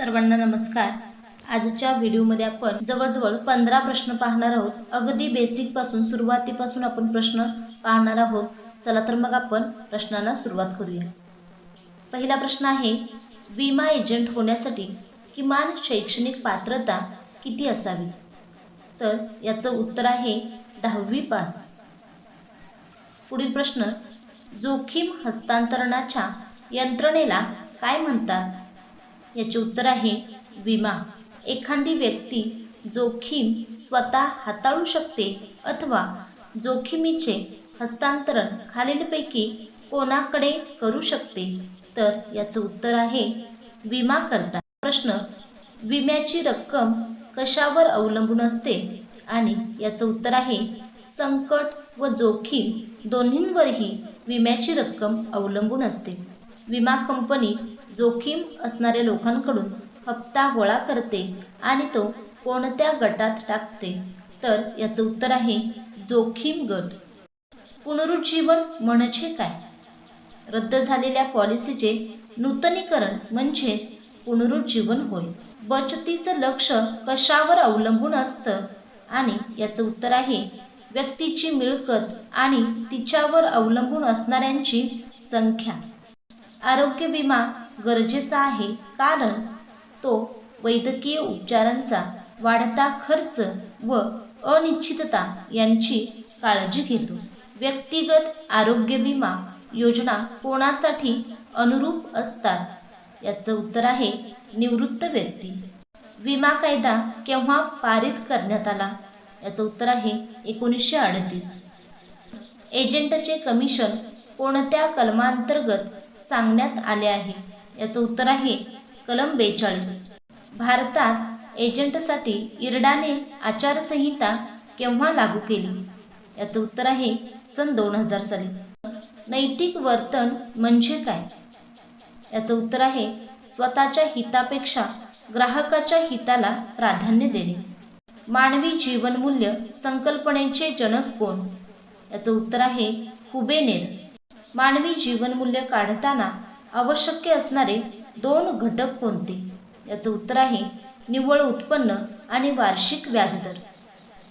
सर्वांना नमस्कार. आजच्या व्हिडिओमध्ये आपण जवळजवळ पंधरा प्रश्न पाहणार आहोत. अगदी बेसिकपासून सुरुवातीपासून आपण प्रश्न पाहणार आहोत. चला तर मग आपण प्रश्नाला सुरुवात करूया. पहिला प्रश्न आहे विमा एजंट होण्यासाठी किमान शैक्षणिक पात्रता किती असावी? तर याचं उत्तर आहे दहावी पास. पुढील प्रश्न जोखीम हस्तांतरणाच्या यंत्रणेला काय म्हणतात? याचे उत्तर आहे विमा. एखादी व्यक्ती जोखीम स्वतः हाताळू शकते अथवा जोखमीचे हस्तांतरण खालीलपैकी कोणाकडे करू शकते? तर याचं उत्तर आहे विमा करता प्रश्न विम्याची रक्कम कशावर अवलंबून असते? आणि याचं उत्तर आहे संकट व जोखीम दोन्हींवरही विम्याची रक्कम अवलंबून असते. विमा कंपनी जोखीम असणाऱ्या लोकांकडून हप्ता गोळा करते आणि तो कोणत्या गटात टाकते? तर याचं उत्तर आहे जोखीम गट. पुनरुज्जीवन म्हणजे काय? रद्द झालेल्या पॉलिसीचे नूतनीकरण म्हणजेच पुनरुज्जीवन होय. बचतीचं लक्ष कशावर अवलंबून असतं? आणि याचं उत्तर आहे व्यक्तीची मिळकत आणि तिच्यावर अवलंबून असणाऱ्यांची संख्या. आरोग्य विमा गरजेचा आहे कारण तो वैद्यकीय उपचारांचा वाढता खर्च व अनिश्चितता यांची काळजी घेतो. व्यक्तिगत आरोग्य विमा योजना कोणासाठी अनुरूप असतात? याचं उत्तर आहे निवृत्त व्यक्ती. विमा कायदा केव्हा पारित करण्यात आला? याचं उत्तर आहे एकोणीसशे अडतीस. एजंटचे कमिशन कोणत्या कलमांतर्गत सांगण्यात आले आहे. याचं उत्तर आहे कलम बेचाळीस. भारतात एजंटसाठी इरडाने आचारसंहिता केव्हा लागू केली? याचं उत्तर आहे सन दोन हजार साली. नैतिक वर्तन म्हणजे काय? याचं उत्तर आहे स्वतःच्या हितापेक्षा ग्राहकाच्या हिताला प्राधान्य देणे. मानवी जीवनमूल्य संकल्पनेचे जनक कोण? याचं उत्तर आहे हुबेनेर. मानवी जीवनमूल्य काढताना आवश्यक असणारे दोन घटक कोणते? याचं उत्तर आहे निव्वळ उत्पन्न आणि वार्षिक व्याजदर.